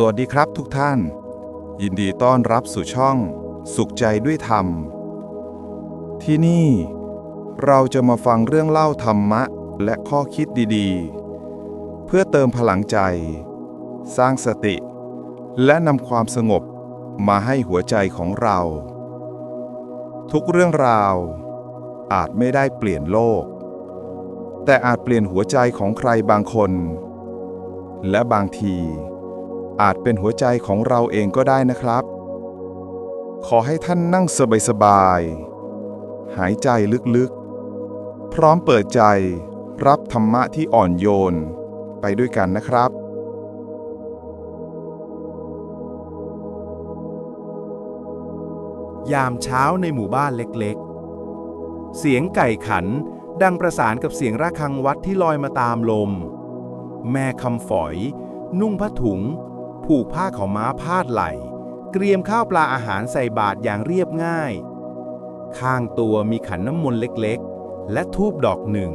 สวัสดีครับทุกท่าน ยินดีต้อนรับสู่ช่อง สุขใจด้วยธรรม ที่นี่ เราจะมาฟังเรื่องเล่าธรรมะและข้อคิดดีๆ เพื่อเติมพลังใจ สร้างสติ และนำความสงบมาให้หัวใจของเรา ทุกเรื่องราว อาจไม่ได้เปลี่ยนโลก แต่อาจเปลี่ยนหัวใจของใครบางคน และบางที อาจเป็นหัวใจของเราเองก็ได้นะครับ ขอให้ท่านนั่งสบายๆ หายใจลึกๆ พร้อมเปิดใจรับธรรมะที่อ่อนโยน ไปด้วยกันนะครับยามเช้าในหมู่บ้านเล็กๆ เสียงไก่ขันดังประสานกับเสียงระฆังวัดที่ลอยมาตามลม แม่คำฝอย นุ่งผ้าถุง ผูกผ้าขาวม้าพาดไหล่เกรียมข้าวปลาอาหารใส่บาตรอย่างเรียบง่าย ข้างตัวมีขันน้ำมนต์เล็กๆ และทูบดอกหนึ่ง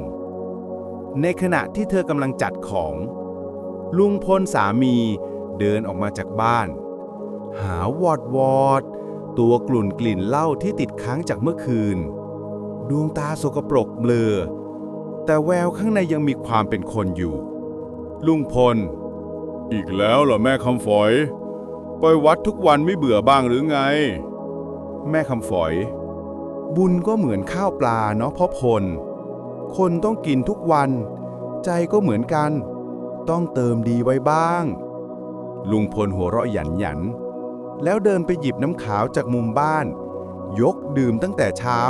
ในขณะที่เธอกำลังจัดของ ลุงพลสามีเดินออกมาจากบ้าน หาวอดวอดตัวกลุ่นกลิ่นเหล้าที่ติดค้างจากเมื่อคืน ดวงตาสกปรกเบลอ แต่แววข้างในยังมีความเป็นคนอยู่ ลุงพล อีกแล้วเหรอแม่คำฝอย ไปวัดทุกวันไม่เบื่อบ้างหรือไง แม่คำฝอย บุญก็เหมือนข้าวปลาเนาะพ่อพล คนต้องกินทุกวัน ใจก็เหมือนกัน ต้องเติมดีไว้บ้าง ลุงพลหัวเราะหยันหยัน แล้วเดินไปหยิบน้ำขาวจากมุมบ้าน ยกดื่มตั้งแต่เช้า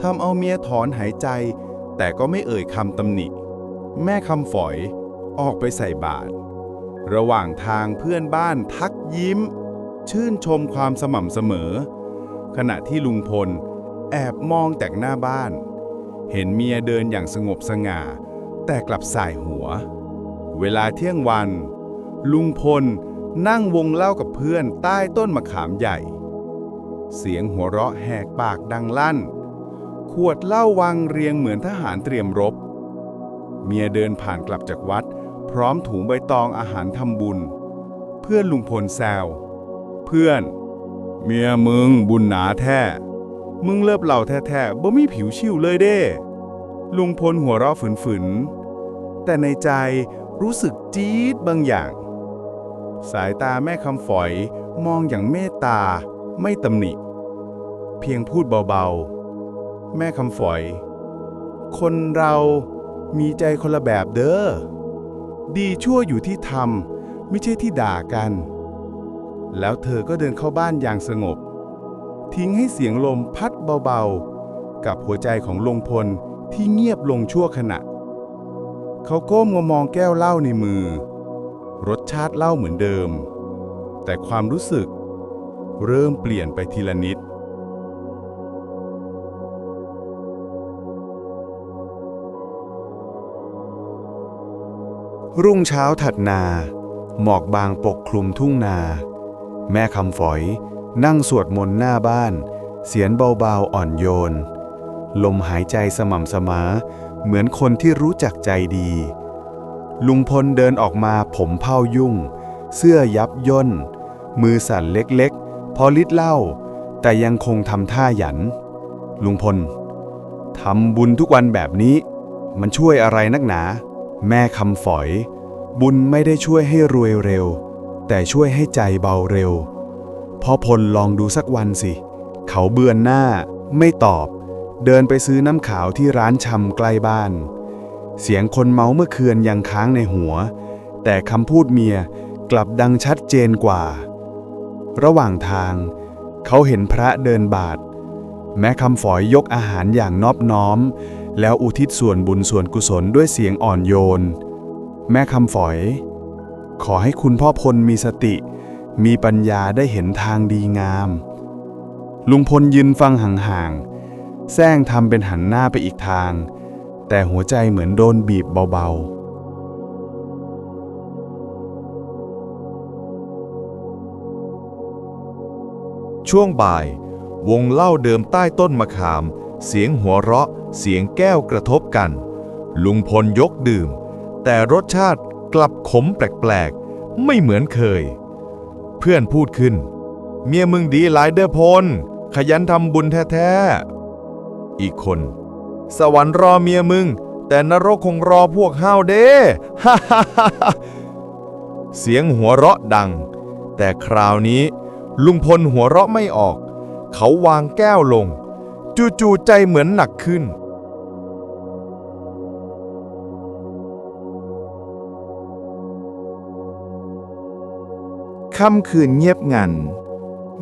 ทำเอาเมียถอนหายใจ แต่ก็ไม่เอ่ยคำตำหนิ แม่คำฝอยออกไปใส่บาตร ระหว่างทางเพื่อนบ้านทักยิ้ม ชื่นชมความสม่ำเสมอ ขณะที่ลุงพล แอบมองจากหน้าบ้าน เห็นเมียเดินอย่างสงบสง่า แต่กลับสายหัว เวลาเที่ยงวัน ลุงพลนั่งวงเล่ากับเพื่อนใต้ต้นมะขามใหญ่ เสียงหัวเราะแหกปากดังลั่น ขวดเหล้าวางเรียงเหมือนทหารเตรียมรบ เมียเดินผ่านกลับจากวัด พร้อมถุงใบตองอาหารทำบุญ เพื่อนลุงพลแซว เพื่อน เมียมึงบุญหนาแท้ มึงเลิบเหล่าแท้ๆบ่มีผิวชิวเลยเด้ ลุงพลหัวเราะฝืนๆ แต่ในใจรู้สึกจี๊ดบางอย่าง สายตาแม่คำฝอยมองอย่างเมตตาไม่ตำหนิ เพียงพูดเบาๆ แม่คำฝอย คนเรามีใจคนละแบบเด้อ ดีชั่วอยู่ที่ทำไม่ใช่ที่ด่ากัน แล้วเธอก็เดินเข้าบ้านอย่างสงบ ทิ้งให้เสียงลมพัดเบาๆ กับหัวใจของลงพลที่เงียบลงชั่วขณะ เขาก้มมามองแก้วเหล้าในมือ รสชาติเหล้าเหมือนเดิม แต่ความรู้สึกเริ่มเปลี่ยนไปทีละนิด รุ่งเช้าถัดนา หมอกบางปกคลุมทุ่งนา แม่คำฝอย นั่งสวดมนต์หน้าบ้าน เสียงเบาๆอ่อนโยน ลมหายใจสม่ำเสมอเหมือนคนที่รู้จักใจดี ลุงพลเดินออกมาผมเผ้ายุ่ง เสื้อยับย่น มือสั่นเล็กๆ พอลิดเหล้าแต่ยังคงทำท่าหยัน ลุงพลทำบุญทุกวันแบบนี้ มันช่วยอะไรนักหนา แม่คำฝอย บุญไม่ได้ช่วยให้รวยเร็ว แต่ช่วยให้ใจเบาเร็วพ่อพลลองดูสักวันสิ เขาเบือนหน้า ไม่ตอบ เดินไปซื้อน้ำขาวที่ร้านชำใกล้บ้าน เสียงคนเมาเมื่อคืนยังค้างในหัว แต่คำพูดเมียกลับดังชัดเจนกว่า ระหว่างทาง เขาเห็นพระเดินบาท แม้คำฝอยยกอาหารอย่างนอบน้อม แล้วอุทิศส่วนบุญส่วนกุศลด้วยเสียงอ่อนโยน แม่คำฝอย ขอให้คุณพ่อพลมีสติ มีปัญญาได้เห็นทางดีงาม ลุงพลยืนฟังห่างๆแซงทำเป็นหันหน้าไปอีกทาง แต่หัวใจเหมือนโดนบีบเบาๆช่วงบ่าย วงเล่าเดิมใต้ต้นมะขาม เสียงหัวเราะ เสียงแก้วกระทบกัน ลุงพลยกดื่ม แต่รสชาติกลับขมแปลกๆ ไม่เหมือนเคย เพื่อนพูดขึ้น เมียมึงดีหลายเด้อพล ขยันทำบุญแท้ๆ อีกคน สวรรค์รอเมียมึง แต่นรกคงรอพวกห้าวเด้ฮ่าฮ่าฮ่าฮ่าเสียงหัวเราะดัง แต่คราวนี้ลุงพลหัวเราะไม่ออก เขาวางแก้วลง จู่ๆใจเหมือนหนักขึ้น ค่ำคืนเงียบงัน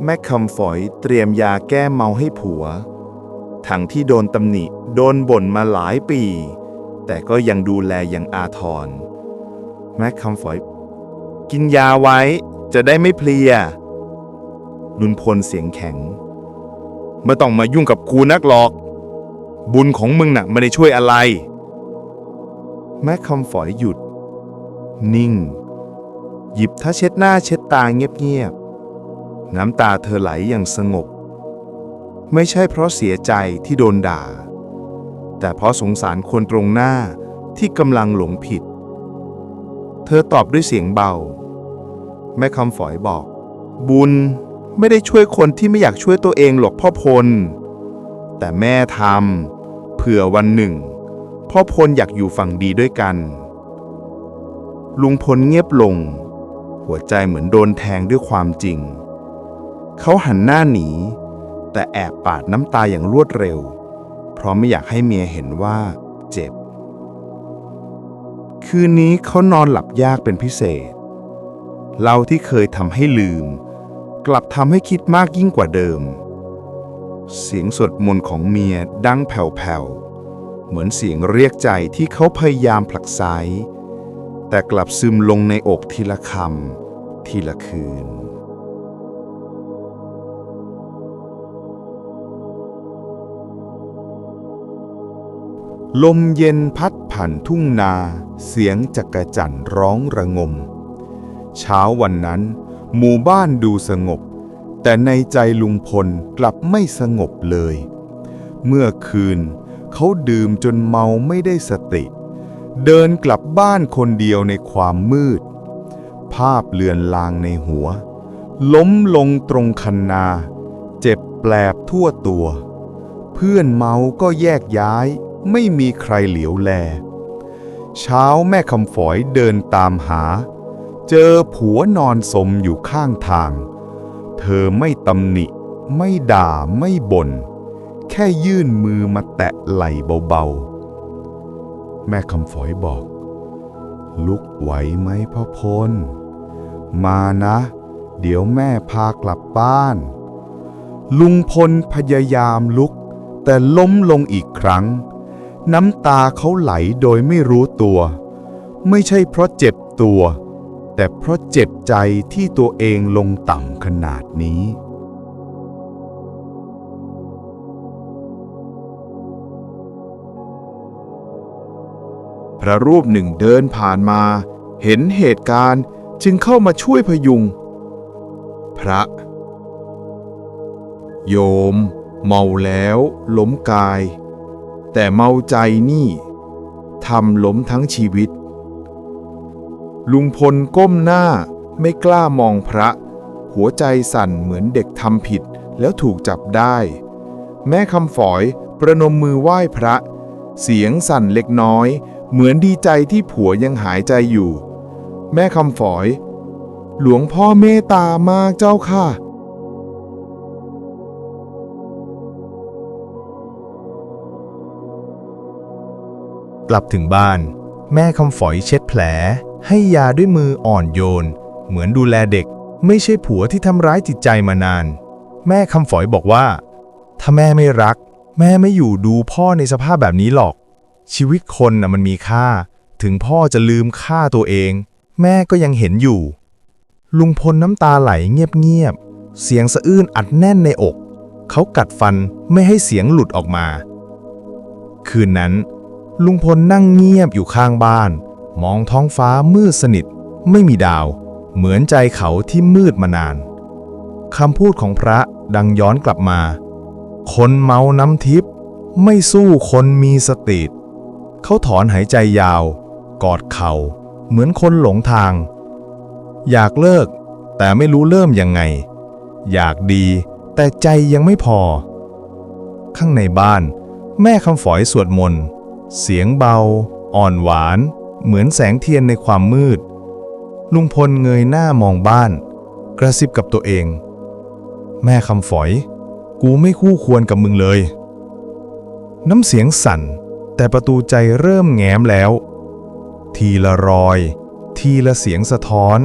แม่คำฝอยเตรียมยาแก้เมาให้ผัว ทั้งที่โดนตำหนิ โดนบ่นมาหลายปี แต่ก็ยังดูแลอย่างอาทร แม่คำฝอย กินยาไว้จะได้ไม่เพลียลุนพลเสียงแข็ง ไม่ต้องมายุ่งกับกูนักหรอก บุญของมึงน่ะไม่ได้ช่วยอะไร แม่คำฝอยหยุด นิ่ง หยิบท่าเช็ดหน้าเช็ดตาเงียบๆ น้ำตาเธอไหลอย่างสงบ ไม่ใช่เพราะเสียใจที่โดนด่า แต่เพราะสงสารคนตรงหน้าที่กำลังหลงผิด เธอตอบด้วยเสียงเบา แม่คำฝอยบอก บุญ ไม่ได้ช่วยคนที่ไม่อยากช่วยตัวเองหรอกพ่อพล แต่แม่ทำเผื่อวันหนึ่ง พ่อพลอยากอยู่ฝั่งดีด้วยกัน ลุงพลเงียบลง หัวใจเหมือนโดนแทงด้วยความจริง เขาหันหน้าหนี แต่แอบปาดน้ำตาอย่างรวดเร็ว เพราะไม่อยากให้เมียเห็นว่าเจ็บ คืนนี้เขานอนหลับยากเป็นพิเศษเราที่เคยทำให้ลืม กลับทำให้คิดมากยิ่งกว่าเดิม เสียงสวดมนต์ของเมียดังแผ่วๆ เหมือนเสียงเรียกใจที่เขาพยายามผลักไสแต่กลับซึมลงในอกทีละคำทีละคืน ลมเย็นพัดผ่านทุ่งนา เสียงจักระจั่นร้องระงม เช้าวันนั้น หมู่บ้านดูสงบ แต่ในใจลุงพลกลับไม่สงบเลย เมื่อคืนเขาดื่มจนเมาไม่ได้สติ เดินกลับบ้านคนเดียวในความมืด ภาพเลือนลางในหัว ล้มลงตรงคันนา เจ็บแปลบทั่วตัว เพื่อนเมาก็แยกย้ายไม่มีใครเหลียวแล เช้าแม่คำฝอยเดินตามหา เจอผัวนอนสมอยู่ข้างทาง เธอไม่ตำหนิ ไม่ด่าไม่บ่น แค่ยื่นมือมาแตะไหล่เบาๆ แม่คำฝอยบอก ลุกไหวไหมพ่อพล มานะ เดี๋ยวแม่พากลับบ้าน ลุงพลพยายามลุก แต่ล้มลงอีกครั้ง น้ำตาเขาไหลโดยไม่รู้ตัว ไม่ใช่เพราะเจ็บตัว แต่เพราะเจ็บใจที่ตัวเองลงต่ำขนาดนี้ พระรูปหนึ่งเดินผ่านมา เห็นเหตุการณ์จึงเข้ามาช่วยพยุง พระ โยม เมาแล้วล้มกาย แต่เมาใจนี่ทำล้มทั้งชีวิต ลุงพลก้มหน้าไม่กล้ามองพระ หัวใจสั่นเหมือนเด็กทำผิดแล้วถูกจับได้ แม่คำฝอยประนมมือไหว้พระ เสียงสั่นเล็กน้อย เหมือนดีใจที่ผัวยังหายใจอยู่ แม่คำฝอย หลวงพ่อเมตตามากเจ้าค่ะกลับถึงบ้าน แม่คำฝอยเช็ด แผล ให้ยาด้วยมืออ่อนโยน เหมือนดูแลเด็ก ไม่ใช่ผัวที่ทำร้ายจิตใจมานาน แม่คำฝอยบอกว่า ถ้าแม่ไม่รัก แม่ไม่อยู่ดูพ่อในสภาพแบบนี้หรอก ชีวิตคนน่ะมันมีค่า ถึงพ่อจะลืมค่าตัวเอง แม่ก็ยังเห็นอยู่ ลุงพลน้ำตาไหลเงียบๆเสียงสะอื้นอัดแน่นในอก เขากัดฟันไม่ให้เสียงหลุดออกมา คืนนั้นลุงพลนั่งเงียบอยู่ข้างบ้าน มองท้องฟ้ามืดสนิท ไม่มีดาว เหมือนใจเขาที่มืดมานานคำพูดของพระดังย้อนกลับมา คนเมาน้ำทิพย์ไม่สู้คนมีสติเขาถอนหายใจยาว กอดเขา่า เหมือนคนหลงทาง อยากเลิก แต่ไม่รู้เริ่มยังไง อยากดี แต่ใจยังไม่พอ ข้างในบ้าน แม่คำฝอยสวดมนต์ เสียงเบา อ่อนหวาน เหมือนแสงเทียนในความมืด ลุงพลเงยหน้ามองบ้าน กระซิบกับตัวเอง แม่คำฝอย กูไม่คู่ควรกับมึงเลย น้ำเสียงสั่น แต่ประตูใจเริ่มแง้มแล้ว ทีละรอย ทีละเสียงสะท้อน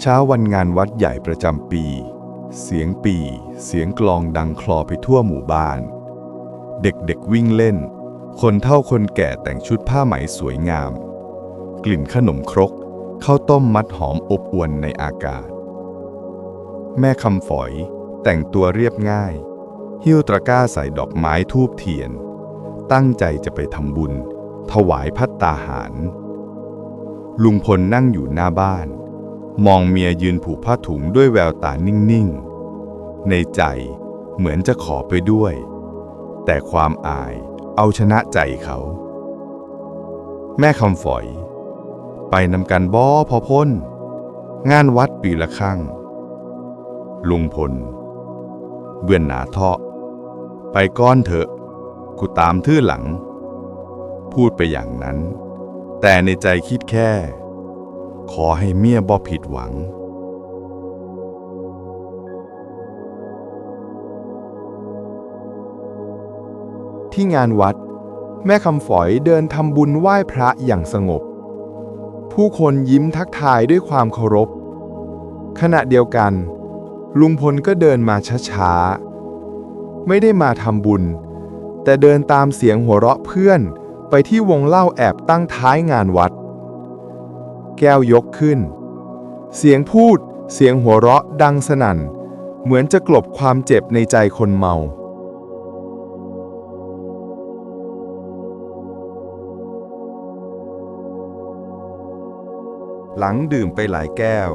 เช้าวันงานวัดใหญ่ประจำปี เสียงปีเสียงกลองดังคลอไปทั่วหมู่บ้าน เด็กๆวิ่งเล่น คนเฒ่าคนแก่แต่งชุดผ้าไหมสวยงาม กลิ่นขนมครกข้าวต้มมัดหอมอบอวนในอากาศ แม่คำฝอยแต่งตัวเรียบง่าย หิ้วตะกร้าใส่ดอกไม้ทูบเทียน ตั้งใจจะไปทำบุญ ถวายพัตตาหาร ลุงพลนั่งอยู่หน้าบ้าน มองเมียยืนผูกผ้าถุงด้วยแววตานิ่งๆ ในใจเหมือนจะขอไปด้วย แต่ความอายเอาชนะใจเขา แม่คำฝอย ไปนำกันบ่พอพ้น งานวัดปีละครั้งลุงพล เบื่อนหนาเทาะ ไปก้อนเถอะ กูตามทื่อหลัง พูดไปอย่างนั้น แต่ในใจคิดแค่ ขอให้เมียบ่ผิดหวัง ที่งานวัด แม่คำฝอยเดินทำบุญไหว้พระอย่างสงบ ผู้คนยิ้มทักทายด้วยความเคารพ ขณะเดียวกัน ลุงพลก็เดินมาช้าๆ ไม่ได้มาทำบุญ แต่เดินตามเสียงหัวเราะเพื่อนไปที่วงเล่าแอบตั้งท้ายงานวัด แก้วยกขึ้น เสียงพูด เสียงหัวเราะดังสนั่น เหมือนจะกลบความเจ็บในใจคนเมา หลังดื่มไปหลายแก้ว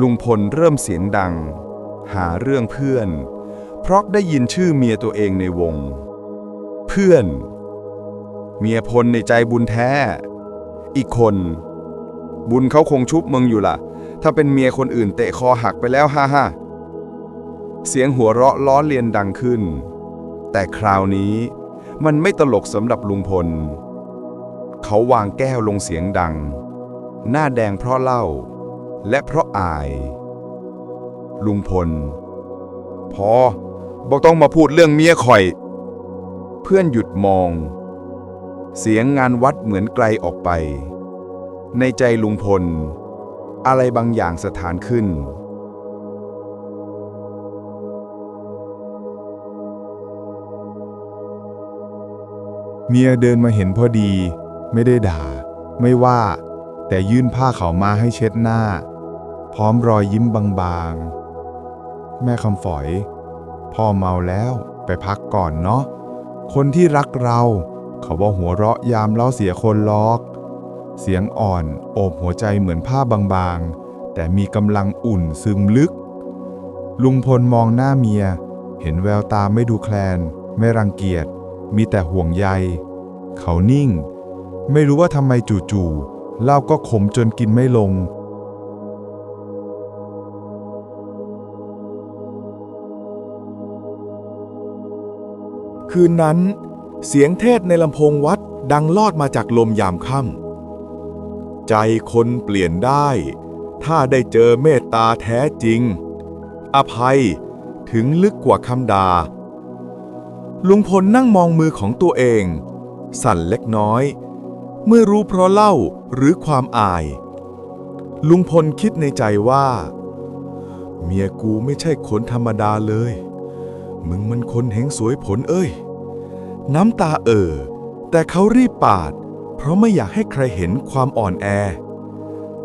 ลุงพลเริ่มเสียงดัง หาเรื่องเพื่อน เพราะได้ยินชื่อเมียตัวเองในวง เพื่อน เมียพลในใจบุญแท้ อีกคน บุญเขาคงชุบมึงอยู่ล่ะ ถ้าเป็นเมียคนอื่นเตะคอหักไปแล้วฮ่าฮ่าเสียงหัวเราะล้อเลียนดังขึ้น แต่คราวนี้มันไม่ตลกสำหรับลุงพล เขาวางแก้วลงเสียงดัง หน้าแดงเพราะเหล้าและเพราะอาย ลุงพล พอบอกต้องมาพูดเรื่องเมียข่อย เพื่อนหยุดมอง เสียงงานวัดเหมือนไกลออกไป ในใจลุงพล อะไรบางอย่างสถานขึ้น เมียเดินมาเห็นพอดี ไม่ได้ด่า ไม่ว่า แต่ยื่นผ้าขาวมาให้เช็ดหน้า พร้อมรอยยิ้มบางๆ แม่คำฝอย พ่อเมาแล้วไปพักก่อนเนาะคนที่รักเรา เขาว่าหัวเราะยามเล่าเสียคนลอก เสียงอ่อนโอบหัวใจเหมือนผ้าบางๆ แต่มีกำลังอุ่นซึมลึก ลุงพลมองหน้าเมีย เห็นแววตาไม่ดูแคลน ไม่รังเกียจ มีแต่ห่วงใย เขานิ่ง ไม่รู้ว่าทำไมจู่ๆเหล้าก็ขมจนกินไม่ลง คืนนั้น เสียงเทศในลำโพงวัดดังลอดมาจากลมยามค่ำ ใจคนเปลี่ยนได้ ถ้าได้เจอเมตตาแท้จริง อภัยถึงลึกกว่าคำดาลุงพลนั่งมองมือของตัวเอง สั่นเล็กน้อย เมื่อรู้เพราะเล่าหรือความอาย ลุงพลคิดในใจว่า เมียกูไม่ใช่คนธรรมดาเลย มึงมันคนเฮงสวยผลเอ้ย น้ำตาเอ่อแต่เขารีบปาด เพราะไม่อยากให้ใครเห็นความอ่อนแอ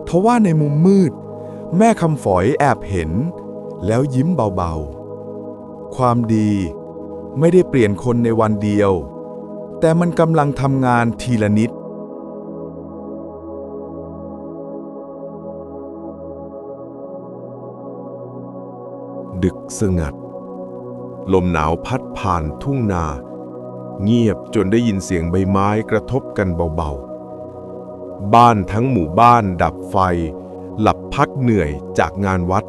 ทว่าในมุมมืด แม่คำฝอยแอบเห็น แล้วยิ้มเบาๆ ความดีไม่ได้เปลี่ยนคนในวันเดียว แต่มันกำลังทำงานทีละนิดดึกสงัด ลมหนาวพัดผ่านทุ่งนา เงียบจนได้ยินเสียงใบไม้กระทบกันเบาๆ บ้านทั้งหมู่บ้านดับไฟ หลับพักเหนื่อยจากงานวัด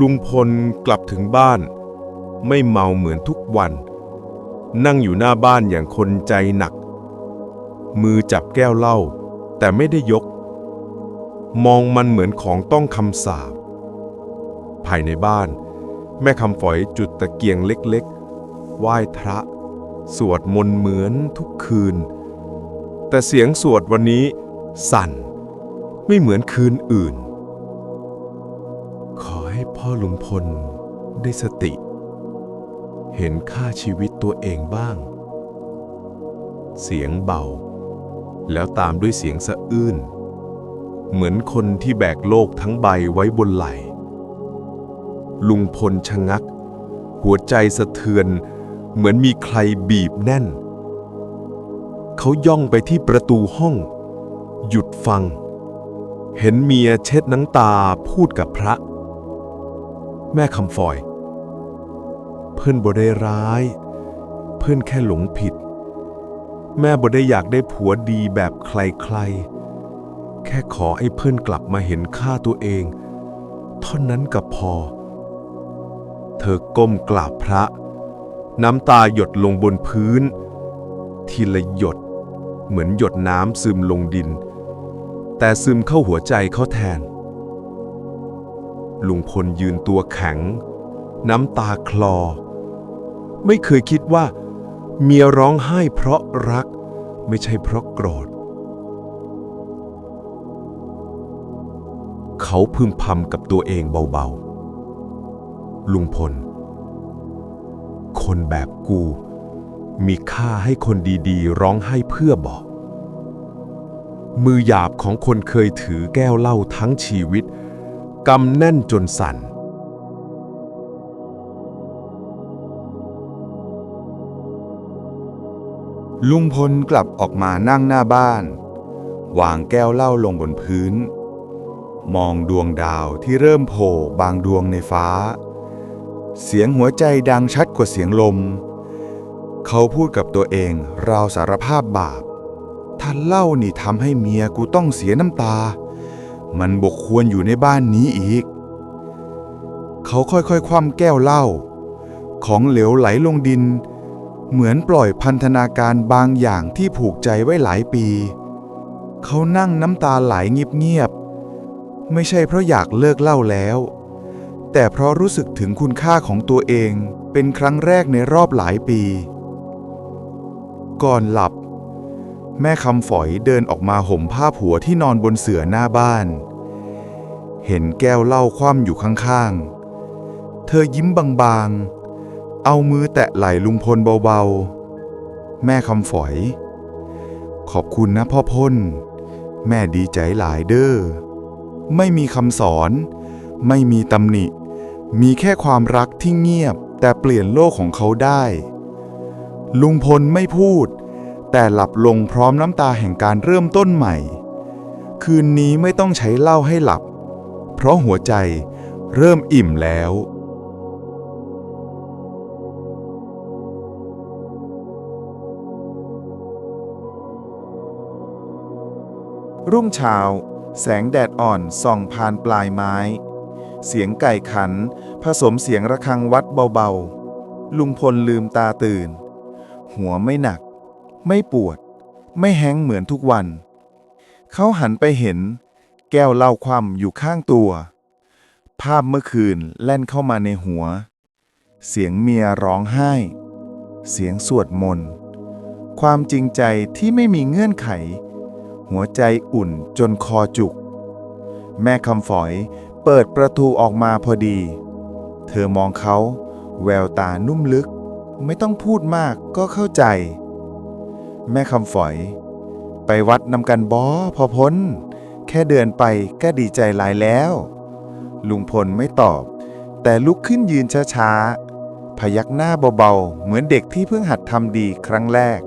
ลุงพลกลับถึงบ้าน ไม่เมาเหมือนทุกวัน นั่งอยู่หน้าบ้านอย่างคนใจหนัก มือจับแก้วเหล้าแต่ไม่ได้ยก มองมันเหมือนของต้องคำสาปภายในบ้าน แม่คำฝอยจุดตะเกียงเล็กๆไหว้พระ สวดมนต์เหมือนทุกคืน แต่เสียงสวดวันนี้สั่น ไม่เหมือนคืนอื่น ขอให้พ่อลุงพลได้สติ เห็นค่าชีวิตตัวเองบ้าง เสียงเบา แล้วตามด้วยเสียงสะอื้น เหมือนคนที่แบกโลกทั้งใบไว้บนไหล่ลุงพลชะงัก หัวใจสะเทือน เหมือนมีใครบีบแน่น เขาย่องไปที่ประตูห้อง หยุดฟัง เห็นเมียเช็ดน้ำตาพูดกับพระ แม่คำฟอย เพื่อนบ่ได้ร้าย เพื่อนแค่หลงผิด แม่บ่ได้อยากได้ผัวดีแบบใครๆ แค่ขอให้เพื่อนกลับมาเห็นค่าตัวเอง เท่านั้นก็พอ เธอก้มกราบพระ น้ำตาหยดลงบนพื้น ทีละหยด เหมือนหยดน้ำซึมลงดิน แต่ซึมเข้าหัวใจเขาแทน ลุงพลยืนตัวแข็ง น้ำตาคลอ ไม่เคยคิดว่า เมียร้องไห้เพราะรัก ไม่ใช่เพราะโกรธ เขาพึมพำกับตัวเองเบาๆ ลุงพล คนแบบกู มีค่าให้คนดีๆ ร้องไห้เพื่อบอก มือหยาบของคนเคยถือแก้วเหล้าทั้งชีวิตกำแน่นจนสั่น ลุงพลกลับออกมานั่งหน้าบ้าน วางแก้วเหล้าลงบนพื้น มองดวงดาวที่เริ่มโผล่บางดวงในฟ้า เสียงหัวใจดังชัดกว่าเสียงลม เขาพูดกับตัวเองราวสารภาพบาปท่านเล่านี่ทำให้เมียกูต้องเสียน้ำตา มันบกควรอยู่ในบ้านนี้อีก เขาค่อยๆ คว่ำแก้วเหล้า ของเหลวไหลลงดิน เหมือนปล่อยพันธนาการบางอย่างที่ผูกใจไว้หลายปี เขานั่งน้ำตาไหลเงียบๆ ไม่ใช่เพราะอยากเลิกเล้าแล้ว แต่เพราะรู้สึกถึงคุณค่าของตัวเอง เป็นครั้งแรกในรอบหลายปี ก่อนหลับ แม่คำฝอยเดินออกมาห่มผ้าผัวที่นอนบนเสื่อหน้าบ้าน เห็นแก้วเหล้าคว่ำอยู่ข้างๆ เธอยิ้มบางๆ เอามือแตะไหล่ลุงพลเบาๆ แม่คำฝอย ขอบคุณนะพ่อพ่น แม่ดีใจหลายเด้อ ไม่มีคำสอน ไม่มีตำหนิ มีแค่ความรักที่เงียบ แต่เปลี่ยนโลกของเขาได้ ลุงพลไม่พูด แต่หลับลงพร้อมน้ำตาแห่งการเริ่มต้นใหม่ คืนนี้ไม่ต้องใช้เหล้าให้หลับ เพราะหัวใจเริ่มอิ่มแล้วรุ่งเช้า แสงแดดอ่อนส่องผ่านปลายไม้ เสียงไก่ขัน ผสมเสียงระฆังวัดเบาๆ ลุงพลลืมตาตื่น หัวไม่หนัก ไม่ปวด ไม่แห้งเหมือนทุกวัน เขาหันไปเห็น แก้วเหล้าคว่ำอยู่ข้างตัว ภาพเมื่อคืนแล่นเข้ามาในหัว เสียงเมียร้องไห้ เสียงสวดมนต์ ความจริงใจที่ไม่มีเงื่อนไข หัวใจอุ่นจนคอจุก แม่คำฝอย เปิดประตูออกมาพอดี เธอมองเขาแววตานุ่มลึก ไม่ต้องพูดมากก็เข้าใจ แม่คำฝอย ไปวัดนำกันบอพอพ้น แค่เดินไปก็ดีใจหลายแล้ว ลุงพลไม่ตอบ แต่ลุกขึ้นยืนช้าๆ พยักหน้าเบาๆ เหมือนเด็กที่เพิ่งหัดทำดีครั้งแรก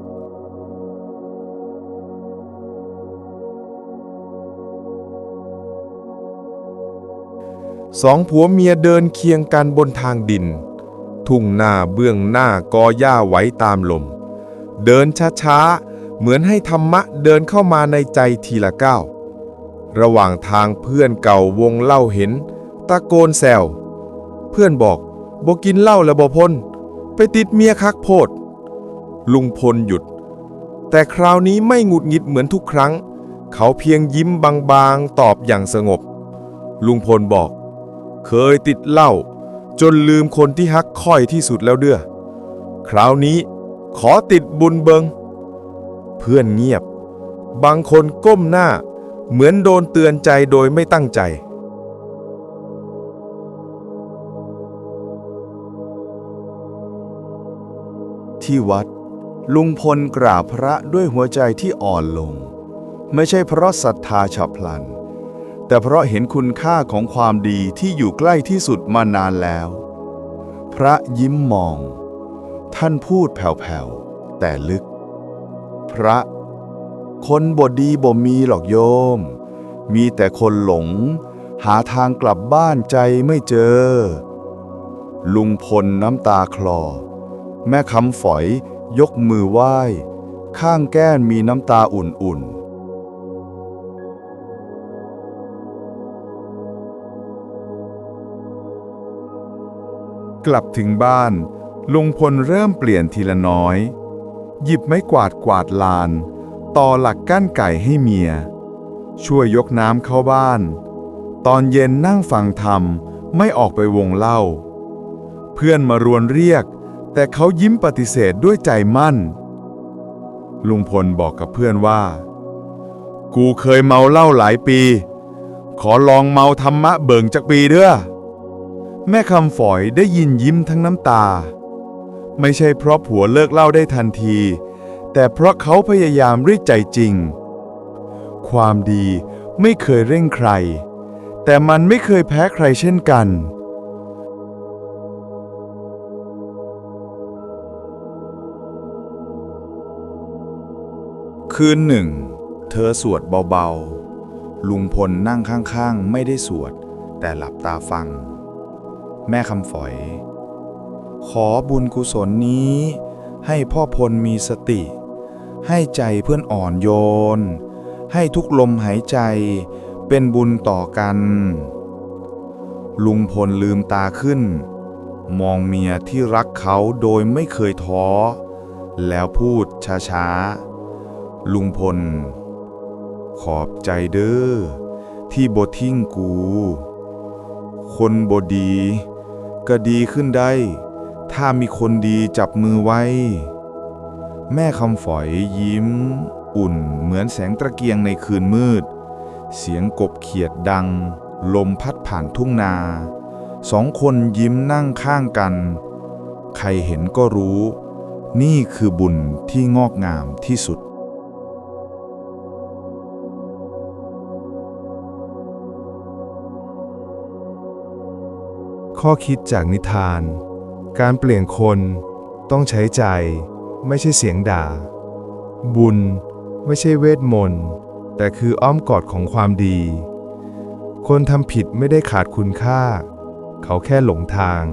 สองผัวเมียเดินเคียงกันบนทางดิน ทุ่งหน้าเบื้องหน้ากอหญ้าไว้ตามลม เดินช้าๆ เหมือนให้ธรรมะเดินเข้ามาในใจทีละก้าวระหว่างทางเพื่อนเก่าวงเล่าเห็น ตะโกนแซวเพื่อนบอกบอกกินเหล้าแล้วบ่พลไปติดเมียคักโพด ลุงพลหยุด แต่คราวนี้ไม่หงุดหงิดเหมือนทุกครั้ง เขาเพียงยิ้มบางๆ ตอบอย่างสงบ ลุงพลบอก เคยติดเหล้าจนลืมคนที่ฮักค่อยที่สุดแล้วเด้อ คราวนี้ขอติดบุญเบิง เพื่อนเงียบ บางคนก้มหน้า เหมือนโดนเตือนใจโดยไม่ตั้งใจ ที่วัด ลุงพลกราบพระด้วยหัวใจที่อ่อนลง ไม่ใช่เพราะศรัทธาฉับพลัน แต่เพราะเห็นคุณค่าของความดีที่อยู่ใกล้ที่สุดมานานแล้ว พระยิ้มมอง ท่านพูดแผ่วๆ แต่ลึก พระ คนบดีบ่มีหรอกโยม มีแต่คนหลง หาทางกลับบ้านใจไม่เจอ ลุงพลน้ำตาคลอ แม่คำฝอยยกมือไหว้ ข้างแก้มมีน้ำตาอุ่นๆ กลับถึงบ้าน ลุงพลเริ่มเปลี่ยนทีละน้อย หยิบไม้กวาดกวาดลาน ต่อหลักก้านไก่ให้เมีย ช่วยยกน้ำเข้าบ้าน ตอนเย็นนั่งฟังธรรมไม่ออกไปวงเล่า เพื่อนมารวนเรียก แต่เขายิ้มปฏิเสธด้วยใจมั่น ลุงพลบอกกับเพื่อนว่า กูเคยเมาเหล้าหลายปี ขอลองเมาธรรมะเบิ่งจักปีเด้อ แม่คำฝอยได้ยินยิ้มทั้งน้ำตา ไม่ใช่เพราะผัวเลิกเล้าได้ทันที แต่เพราะเขาพยายามด้วยใจจริง ความดีไม่เคยเร่งใคร แต่มันไม่เคยแพ้ใครเช่นกัน คืนหนึ่ง เธอสวดเบาๆ ลุงพลนั่งข้างๆ ไม่ได้สวด แต่หลับตาฟัง แม่คำฝอย ขอบุญกุศลนี้ ให้พ่อพลมีสติ ให้ใจเพื่อนอ่อนโยน ให้ทุกลมหายใจเป็นบุญต่อกัน ลุงพลลืมตาขึ้น มองเมียที่รักเขาโดยไม่เคยท้อ แล้วพูดช้าๆ ลุงพล ขอบใจเด้อที่บทิ้งกู คนบดี ก็ดีขึ้นได้ ถ้ามีคนดีจับมือไว้ แม่คำฝอยยิ้ม อุ่นเหมือนแสงตะเกียงในคืนมืด เสียงกบเขียดดัง ลมพัดผ่านทุ่งนา สองคนยิ้มนั่งข้างกัน ใครเห็นก็รู้ นี่คือบุญที่งอกงามที่สุด ข้อคิดจากนิทาน การเปลี่ยนคนต้องใช้ใจ ไม่ใช่เสียงด่า บุญไม่ใช่เวทมนต์ แต่คืออ้อมกอดของความดี คนทำผิดไม่ได้ขาดคุณค่า เขาแค่หลงทาง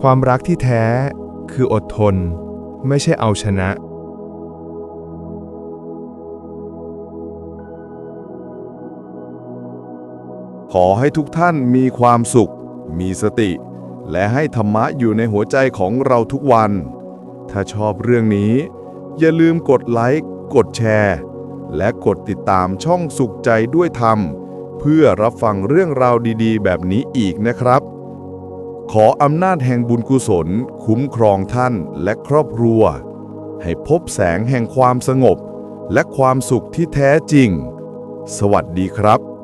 ความรักที่แท้คืออดทน ไม่ใช่เอาชนะขอให้ทุกท่านมีความสุข มีสติ และให้ธรรมะอยู่ในหัวใจของเราทุกวัน ถ้าชอบเรื่องนี้ อย่าลืมกดไลค์ กดแชร์ และกดติดตามช่องสุขใจด้วยธรรม เพื่อรับฟังเรื่องราวดีๆ แบบนี้อีกนะครับ ขออำนาจแห่งบุญกุศล คุ้มครองท่านและครอบครัว ให้พบแสงแห่งความสงบ และความสุขที่แท้จริง สวัสดีครับ